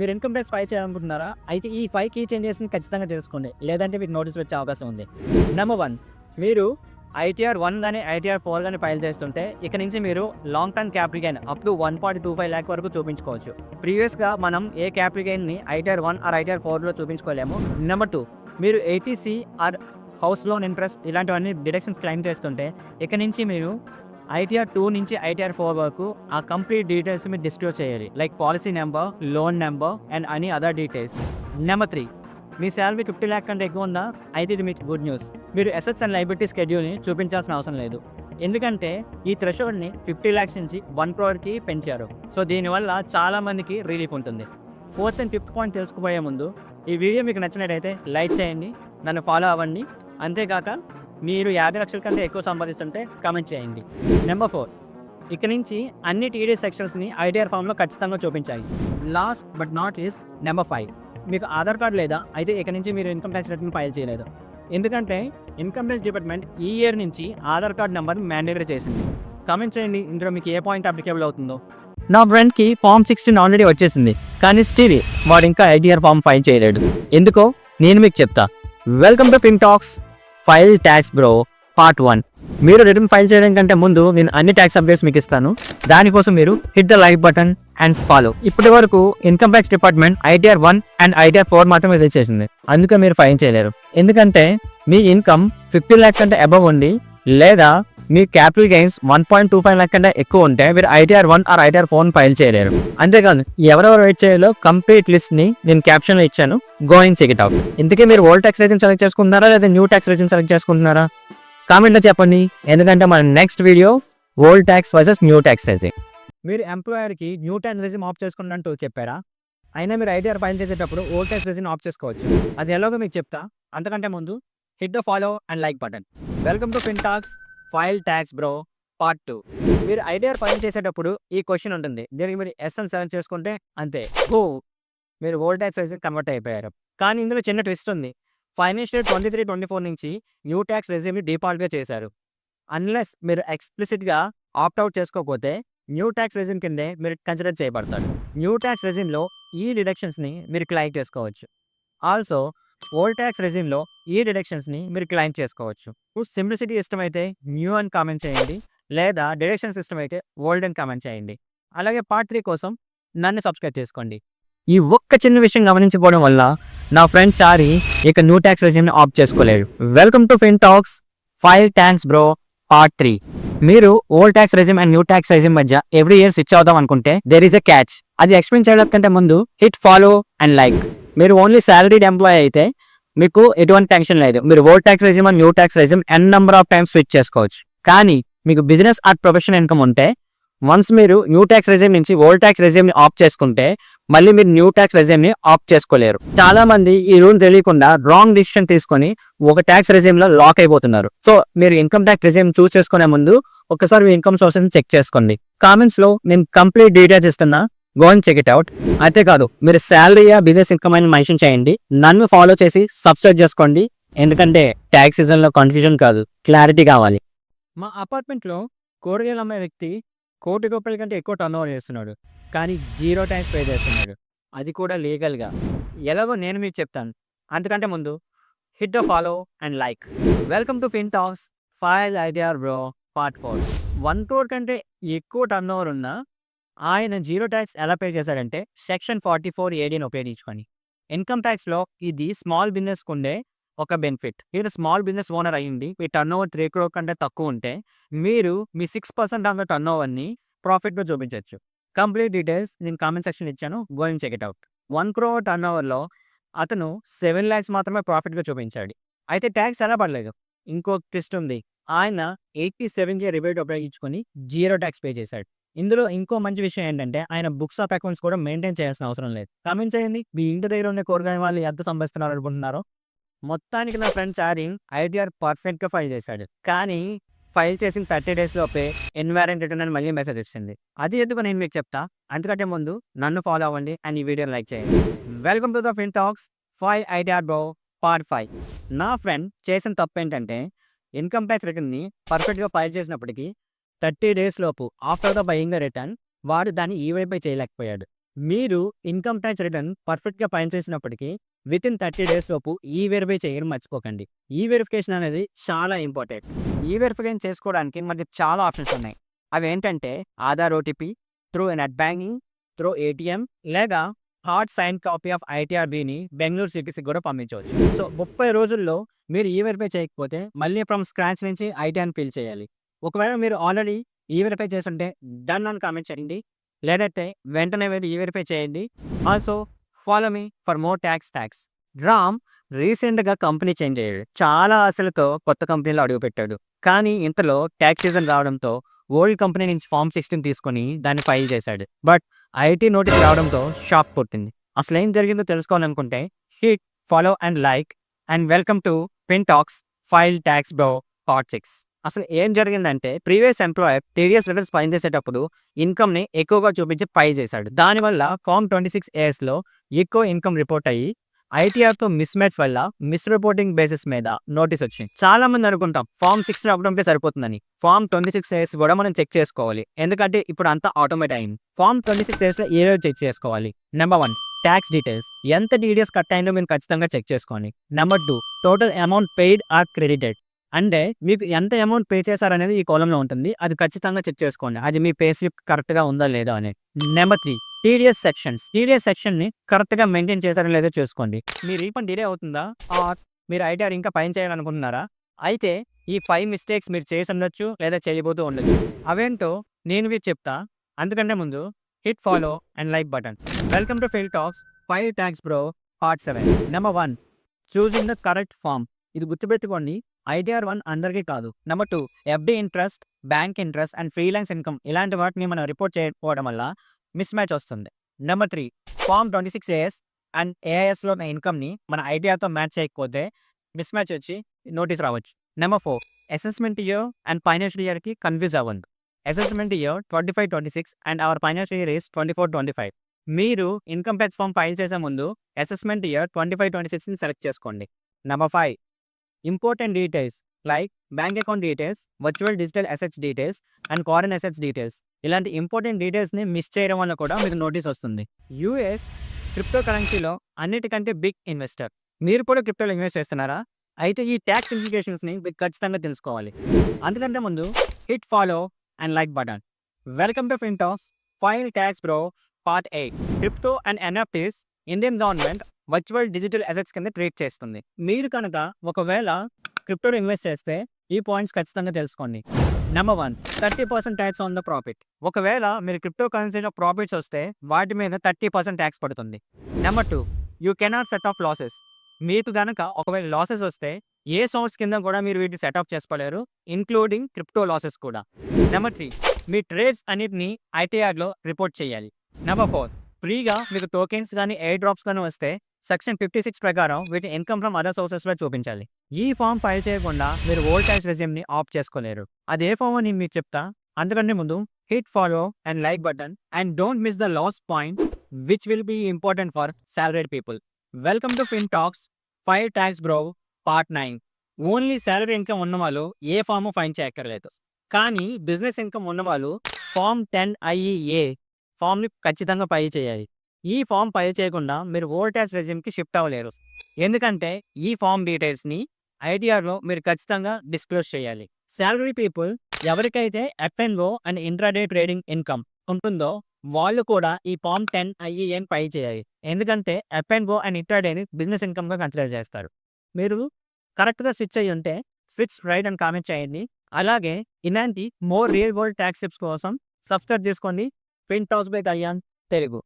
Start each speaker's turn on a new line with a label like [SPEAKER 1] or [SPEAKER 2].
[SPEAKER 1] మీరు income tax file చేయాలనుకుంటున్నారా? అయితే ఈ ఫైవ్ కీ చేంజెస్ని ఖచ్చితంగా తెలుసుకోండి. లేదంటే మీకు నోటీస్ వచ్చే అవకాశం ఉంది. నెంబర్ వన్ మీరు ఐటీఆర్ వన్ కానీ ఐటీఆర్ ఫోర్ కానీ ఫైల్ చేస్తుంటే ఇక నుంచి మీరు long term capital gain up to one point two five lakh వరకు చూపించుకోవచ్చు. ప్రీవియస్గా మనం ఏ క్యాపిటల్ గెయిన్ని ఐటీఆర్ వన్ ఆర్ ఐటీఆర్ ఫోర్లో చూపించుకోలేము. నెంబర్ టూ మీరు ATC or house loan interest ఇలాంటివన్నీ డిడక్షన్స్ క్లెయిమ్ చేస్తుంటే ఇక నుంచి మీరు ఐటీఆర్ టూ నుంచి ఐటీఆర్ ఫోర్ వరకు ఆ కంప్లీట్ డీటెయిల్స్ మీరు డిస్క్లోజ్ చేయాలి. Like policy number loan number and any other details number three me salary fifty lakh కంటే ఎక్కువ ఉందా? అయితే ఇది మీకు గుడ్ న్యూస్ మీరు ఎసెట్స్ అండ్ లైబిలిటీ స్కెడ్యూల్ని చూపించాల్సిన అవసరం లేదు. ఎందుకంటే ఈ థ్రెషోల్డ్ని ఫిఫ్టీ ల్యాక్స్ నుంచి వన్ క్రోర్కి పెంచారు. సో దీనివల్ల చాలామందికి రిలీఫ్ ఉంటుంది. ఫోర్త్ అండ్ ఫిఫ్త్ పాయింట్ తెలుసుకుపోయే ముందు ఈ వీడియో మీకు నచ్చినట్టయితే లైక్ చేయండి. నన్ను ఫాలో అవ్వండి. అంతేకాక మీరు యాభై లక్షల కంటే ఎక్కువ సంపాదిస్తుంటే కామెంట్ చేయండి. నెంబర్ ఫోర్ ఇక నుంచి అన్ని టీడీ సెక్షన్స్ని ఐటీఆర్ ఫామ్లో ఖచ్చితంగా చూపించాయి లాస్ట్ బట్ నాట్ ఈస్ నెంబర్ ఫైవ్ మీకు ఆధార్ కార్డు లేదా అయితే ఇక నుంచి మీరు ఇన్కమ్ ట్యాక్స్ రిటర్న్ ఫైల్ చేయలేదు. ఎందుకంటే ఇన్కమ్ ట్యాక్స్ డిపార్ట్మెంట్ ఈ ఇయర్ నుంచి ఆధార్ కార్డ్ నెంబర్ మ్యాండేటరీ చేసింది. కామెంట్ చేయండి ఇందులో మీకు ఏ పాయింట్ అప్లికేబుల్ అవుతుందో. నా ఫ్రెండ్కి ఫామ్ సిక్స్టీన్ ఆల్రెడీ వచ్చేసింది కానీ స్టిల్ వాడు ఇంకా ఐటీఆర్ ఫామ్ ఫైల్ చేయలేడు. ఎందుకో నేను మీకు చెప్తా. Welcome to fin talks file tax bro part one. మీరు రిటర్న్ ఫైల్ చేయడం కంటే ముందు నేను అన్ని ట్యాక్స్ అప్డేట్స్ మీకు ఇస్తాను. దానికోసం మీరు hit the like button and follow ఇప్పటి వరకు income tax department ITR one and ITR four మాత్రమే రిలీజ్ చేసింది. అందుకే మీరు ఫైల్ చేయలేరు. ఎందుకంటే మీ ఇన్కమ్ ఫిఫ్టీ ల్యాక్ కంటే అబవ్ ఉండి లేదా మీ capital gains one point two five lakh కంటే ఎక్కువ ఉంటే మీరు ITR one or ITR four file చేయలేరు. అంతేకాదు ఎవరెవరు వెయిట్ చేయాలో కంప్లీట్ లిస్ట్ని నేను క్యాప్షన్లో ఇచ్చాను. గోయింగ్ చెక్ ఇట్ అవుట్ ఇందుకే మీరు ఓల్డ్ ట్యాక్స్ రేషన్ సెలెక్ట్ చేసుకుంటున్నారా లేదా న్యూ ట్యాక్స్ రేషన్ సెలెక్ట్ చేసుకుంటున్నారా? కామెంట్లో చెప్పండి. ఎందుకంటే మన next video old tax versus new tax regime మీరు ఎంప్లాయర్కి న్యూ ట్యాక్స్ రేజింగ్ ఆఫ్ చేసుకున్నట్టు చెప్పారా? అయినా మీరు ఐటీఆర్ ఫైల్ చేసేటప్పుడు ఓల్డ్ ట్యాక్స్ రేజింగ్ ఆఫ్ చేసుకోవచ్చు. అది ఎలాగో మీకు చెప్తా. అంతకంటే ముందు hit the follow and like button welcome to fin tax file tax bro part two. మీరు ఐడిఆర్ ఫైల్ చేసేటప్పుడు ఈ క్వశ్చన్ ఉంటుంది. దీనికి మీరు ఎస్ఎన్ సెలెక్ట్ చేసుకుంటే అంతే. హూ. మీరు ఓల్డ్ ట్యాక్స్ అయితే కన్వర్ట్ అయిపోయారు. కానీ ఇందులో చిన్న ట్విస్ట్ ఉంది. Financial twenty three twenty four నుంచి న్యూ ట్యాక్స్ రెసిమ్ని డిఫాల్ట్గా చేశారు. అన్లెస్ మీరు ఎక్స్ప్లిసిట్గా ఆప్ట్ అవుట్ చేసుకోకపోతే న్యూ ట్యాక్స్ రెజ్యూమ్ కిందే మీరు కన్సిడర్ చేయబడతారు. న్యూ ట్యాక్స్ రెజ్యూమ్లో ఈ డిడక్షన్స్ని మీరు క్లైమ్ చేసుకోవచ్చు. ఆల్సో ఓల్ ట్యాక్స్ రెజ్యూమ్లో ఈ డిడక్షన్స్ని మీరు క్లైమ్ చేసుకోవచ్చు. సింప్లిసిటీ ఇష్టమైతే న్యూ అని కామెంట్ చేయండి లేదా డిడక్షన్ సిస్టమ్ అయితే ఓల్డ్ అని కామెంట్ చేయండి. అలాగే పార్ట్ త్రీ కోసం నన్ను సబ్స్క్రైబ్ చేసుకోండి. ఈ ఒక్క చిన్న విషయం గమనించిపోవడం వల్ల నా ఫ్రెండ్ చారి ఇక న్యూ ట్యాక్స్ రెజ్యూమ్ని opt చేసుకోలేడు. Welcome to fin talks five tanks bro part three. మీరు old tax regime and new tax regime మధ్య ఎవ్రీ ఇయర్ స్విచ్ అవుదాం అనుకుంటే దేర్ ఈస్ ఎ క్యాచ్ అది ఎక్స్ప్లెయిన్ చేయడం కంటే ముందు హిట్ ఫాలో అండ్ లైక్ మీరు ఓన్లీ సాలరీడ్ ఎంప్లాయీ అయితే మీకు ఎటువంటి టెన్షన్ లేదు. మీరు old tax regime and new tax regime N number of times switch చేసుకోవచ్చు. కానీ మీకు బిజినెస్ ఆర్ ప్రొఫెషన్ ఇన్కమ్ ఉంటే వన్స్ మీరు న్యూ ట్యాక్స్ రెజ్యూమ్ నుంచి ఓల్డ్ ట్యాక్స్ రెజ్యూమ్ని ఆఫ్ చేసుకుంటే మళ్ళీ మీరు న్యూ ట్యాక్స్ రెజ్యూమ్ని ఆఫ్ చేసుకోలేరు. చాలా మంది ఈ రూల్ తెలియకుండా రాంగ్ డిసిషన్ తీసుకొని ఒక ట్యాక్స్ రెజ్యూమ్లో లాక్ అయిపోతున్నారు. సో మీరు ఇన్కమ్ ట్యాక్స్ రెజ్యూమ్ చూస్ చేసుకునే ముందు ఒకసారి మీ ఇన్కమ్ సోర్స్ చెక్ చేసుకోండి. కామెంట్స్లో నేను కంప్లీట్ డీటెయిల్స్ ఇస్తున్నా. Go and check it out అయితే కాదు మీరు శాలరీయా బిజినెస్ ఇన్కమ్ అని మెన్షన్ చేయండి. నన్ను ఫాలో చేసి సబ్స్క్రైబ్ చేసుకోండి. ఎందుకంటే ట్యాక్స్ సీజన్లో కన్ఫ్యూజన్ కాదు క్లారిటీ కావాలి. మా అపార్ట్మెంట్లో కూరగాయలు అమ్మే వ్యక్తి కోటి రూపాయల కంటే ఎక్కువ టర్న్ ఓవర్ చేస్తున్నాడు. కానీ జీరో ట్యాక్స్ పే చేస్తున్నాడు. అది కూడా లీగల్గా ఎలాగో నేను మీకు చెప్తాను. అందుకంటే ముందు hit the follow and like welcome to fin talks file idea bro part four one crore కంటే ఎక్కువ టర్న్ ఓవర్ ఉన్న ఆయన జీరో ట్యాక్స్ ఎలా పే చేశాడంటే సెక్షన్ ఫార్టీ ఫోర్ ఏడీని ఉపయోగించుకొని. ఇన్కమ్ ట్యాక్స్లో ఇది స్మాల్ బిజినెస్కి ఉండే ఒక బెనిఫిట్. మీరు స్మాల్ బిజినెస్ ఓనర్ అయ్యింది మీ టర్న్ ఓవర్ త్రీ క్రోర్ కంటే తక్కువ ఉంటే మీరు మీ సిక్స్ పర్సెంట్ అంత టర్న్ ఓవర్ని ప్రాఫిట్గా చూపించవచ్చు కంప్లీట్ డీటెయిల్స్ నేను కామెంట్ సెక్షన్ ఇచ్చాను. Going check it out one crore turn ఓవర్లో అతను సెవెన్ ల్యాక్స్ మాత్రమే ప్రాఫిట్గా చూపించాడు. అయితే ట్యాక్స్ ఎలా పడలేదు? ఇంకో ట్విస్ట్ ఉంది. ఆయన ఎయిటీ సెవెన్ కే రిబేట్ ఉపయోగించుకొని జీరో ట్యాక్స్ పే చేశాడు. ఇందులో ఇంకో మంచి విషయం ఏంటంటే ఆయన బుక్స్ ఆఫ్ అకౌంట్స్ కూడా మెయింటైన్ చేయాల్సిన అవసరం లేదు. కమెంట్ చేయండి మీ ఇంటి దగ్గర ఉన్న కూరగాయల వాళ్ళు ఎంత సంపాదిస్తున్నారు అనుకుంటున్నారో? మొత్తానికి నా ఫ్రెండ్ చారింగ్ ఐటీఆర్ పర్ఫెక్ట్గా ఫైల్ చేశాడు. కానీ ఫైల్ చేసిన థర్టీ డేస్ లోపే ఎన్వైరెంట్ రిటర్న్ అని మళ్ళీ మెసేజ్ వచ్చింది. అది ఎందుకు నేను మీకు చెప్తా? అందుకంటే ముందు నన్ను ఫాలో అవ్వండి అండ్ ఈ వీడియోని లైక్ చేయండి. Welcome to the fin talks five ITR bro part five. నా ఫ్రెండ్ చేసిన తప్పు ఏంటంటే ఇన్కమ్ ట్యాక్స్ రిటర్న్ని పర్ఫెక్ట్గా ఫైల్ చేసినప్పటికీ థర్టీ డేస్ లోపు after the buying the return వాడు దాన్ని ఈవైపై చేయలేకపోయాడు మీరు ఇన్కమ్ ట్యాక్స్ రిటర్న్ పర్ఫెక్ట్‌గా ఫైల్ చేసినప్పటికీ వితిన్ 30 డేస్ లోపు ఈ వెరిఫై చేయడం మర్చిపోకండి. ఈ వెరిఫికేషన్ అనేది చాలా ఇంపార్టెంట్. ఈ వెరిఫికేషన్ చేసుకోవడానికి మనకి చాలా ఆప్షన్స్ ఉన్నాయి. అవేంటంటే Aadhaar OTP, through net banking, through ATM లేదా హార్డ్ సైన్ కాపీ ఆఫ్ ఐటీఆర్‌బీని బెంగళూరు సిటీస్‌కి కూడా పంపించవచ్చు. సో 30 రోజుల్లో మీరు ఈ వెరిఫై చేయకపోతే మళ్ళీ ఫ్రమ్ స్క్రాచ్ నుంచి ఐటీఆర్‌ని ఫిల్ చేయాలి. ఒకవేళ మీరు ఆల్రెడీ ఈ వెరిఫై చేస్తుంటే డన్ అని కామెంట్ చేయండి. లేదంటే వెంటనే మీరు ఈ వెరిఫై చేయండి. Also follow me for more tax tax Ram రీసెంట్‌గా కంపెనీ చేంజ్ అయ్యాడు. చాలా ఆశలతో కొత్త కంపెనీలో అడుగుపెట్టాడు. కానీ ఇంతలో ట్యాక్స్ సీజన్ రావడంతో ఓల్డ్ కంపెనీ నుంచి ఫార్మ్ 16 తీసుకొని దాన్ని ఫైల్ చేశాడు. బట్ ఐటీ నోటీస్ రావడంతో షాక్ కొట్టింది. అసలేం జరిగిందో తెలుసుకోవాలనుకుంటే hit follow and like and welcome to fin talks file tax bro part six అసలు ఏం జరిగిందంటే previous employer TDS returns file చేసేటప్పుడు ఇన్కమ్‌ని ఎక్కువగా చూపించి ఫైల్ చేశాడు. దానివల్ల ఫార్మ్ 26 ఏఎస్‌లో ఎక్కువ ఇన్కమ్ రిపోర్ట్ అయ్యి ఐటీఆర్‌తో మిస్ మ్యాచ్ వల్ల మిస్ రిపోర్టింగ్ బేసిస్ మీద నోటీస్ వచ్చింది. చాలా మంది అనుకుంటాం ఫార్మ్ 6 రావడంకే సరిపోతుందని. ఫార్మ్ 26 ఏఎస్ కూడా మనం చెక్ చేసుకోవాలి. ఎందుకంటే ఇప్పుడు అంతా ఆటోమేట్ అయింది. ఫార్మ్ 26 ఏఎస్‌లో ఏవేవి చెక్ చేసుకోవాలి. నెంబర్ వన్ ట్యాక్స్ డీటెయిల్స్ ఎంత డీటెయిల్స్ కట్ అయిందో మీరు ఖచ్చితంగా చెక్ చేసుకోండి. Number two total amount paid or credited అంటే మీకు ఎంత అమౌంట్ పే చేశారనేది ఈ కోలంలో ఉంటుంది. అది ఖచ్చితంగా చెక్ చేసుకోండి. అది మీ పే స్లిప్ కరెక్ట్‌గా ఉందా లేదా అని. Number three TDS sections TDS సెక్షన్‌ని కరెక్ట్‌గా మెయింటైన్ చేశారో లేదో చూసుకోండి. మీ రీఫండ్ డిలే అవుతుందా? ఆర్ మీరు ఐటీఆర్ ఇంకా పైన చేయాలనుకుంటున్నారా? అయితే ఈ ఫైవ్ మిస్టేక్స్ మీరు చేసుండొచ్చు లేదా చేయబోతూ ఉండొచ్చు. అవేంటో నేను మీకు చెప్తా. అందుకంటే ముందు hit follow and like button. Welcome to fin talks file tax bro part seven number one choosing the correct form. ఇది గుర్తుపెట్టుకోండి. ఐటీఆర్ వన్ అందరికీ కాదు. Number two FD interest, bank interest and freelance income ఇలాంటి వాటిని మనం report చేయకపోవడం వల్ల mismatch వస్తుంది. నెంబర్ 3 ఫార్మ్ 26 ఏఎస్ అండ్ ఏఐఎస్‌లో ఉన్న ఇన్కమ్‌ని మన ఐటీఆర్‌తో మ్యాచ్ చేయకపోతే మిస్ మ్యాచ్ వచ్చి నోటీస్ రావచ్చు. Number four assessment year and financial ఇయర్‌కి కన్‌ఫ్యూజ్ అవ్వద్దు. Assessment year 25, 26 and our financial year is 24, 25. మీరు ఇన్కమ్ ట్యాక్స్ ఫార్మ్ ఫైల్ చేసే ముందు అసెస్మెంట్ ఇయర్ 25, 26ని సెలెక్ట్ చేసుకోండి. Number five important details like bank account details, virtual digital assets details and foreign assets details ఇలాంటి important డీటెయిల్స్‌ని miss చేయడం వల్ల కూడా మీకు నోటీస్ వస్తుంది. యూఎస్ క్రిప్టో కరెన్సీలో అన్నిటికంటే బిగ్ ఇన్వెస్టర్. మీరు కూడా క్రిప్టోలో ఇన్వెస్ట్ చేస్తున్నారా? అయితే ఈ ట్యాక్స్ ఇంప్లికేషన్స్‌ని మీరు ఖచ్చితంగా తెలుసుకోవాలి. అంతకంటే ముందు hit follow and like button. Welcome to fin talks file tax bro part eight crypto and NFTs Indian government virtual digital assets కింద ట్రీట్ చేస్తుంది. మీరు కనుక ఒకవేళ క్రిప్టోలో ఇన్వెస్ట్ చేస్తే ఈ పాయింట్స్ ఖచ్చితంగా తెలుసుకోండి. Number 1 30% tax on the profit. ఒకవేళ మీరు క్రిప్టో కరెన్సీలో ప్రాఫిట్స్ వస్తే వాటి మీద 30% ట్యాక్స్ పడుతుంది. Number two you cannot set off losses. మీకు కనుక ఒకవేళ లాసెస్ వస్తే ఏ సోర్స్ కింద కూడా మీరు వీటిని సెటప్ చేసుకోలేరు. ఇంక్లూడింగ్ క్రిప్టో లాసెస్ కూడా. నెంబర్ త్రీ మీ ట్రేడ్స్ అన్నిటిని ఐటీఆర్‌లో రిపోర్ట్ చేయాలి. నెంబర్ ఫోర్ ఫ్రీగా మీకు టోకెన్స్ కానీ ఎయిర్ డ్రాప్స్ కానీ వస్తే సెక్షన్ 56 ప్రకారం వీటిని ఇన్కమ్ ఫ్రమ్ అదర్ సోర్సెస్‌లో చూపించాలి. ఈ ఫామ్ ఫైల్ చేయకుండా మీరు ఓల్డ్ ట్యాక్స్ రెజ్యూమ్‌ని ఆఫ్ చేసుకోలేరు. అది ఏ ఫామ్ అని మీకు చెప్తా. అందుకంటే ముందు hit follow and like button and don't miss the last point which will be important for salaried people. Welcome to fin talks file tax bro part nine only salary income ఉన్నవాళ్ళు ఏ form file చేయక్కర్లేదు. కానీ business income ఉన్నవాళ్ళు form 10 IEA ఫామ్ని ఖచ్చితంగా file చేయాలి. ఈ form file చేయకుండా మీరు ఓల్డ్ రెజ్యూమ్‌కి షిఫ్ట్ అవ్వలేరు. ఎందుకంటే ఈ ఫామ్ డీటెయిల్స్‌ని ఐటీఆర్‌లో మీరు ఖచ్చితంగా డిస్క్లోజ్ చేయాలి. శాలరీ పీపుల్ ఎవరికైతే F and O and intraday trading income ఉంటుందో వాళ్ళు కూడా ఈ ఫార్మ్ 10 ఐఈఏని ఫైల్ చేయాలి. ఎందుకంటే ఎఫ్ఎన్ఓ అండ్ ఇంట్రాడేని బిజినెస్ ఇన్కమ్‌గా కన్సిడర్ చేస్తారు. మీరు కరెక్ట్‌గా స్విచ్ అయ్యి ఉంటే స్విచ్ రైట్ అని కామెంట్ చేయండి. అలాగే ఇలాంటి more real world tax tips కోసం సబ్స్క్రైబ్ చేసుకోండి. Fin house by Kalyan Telugu.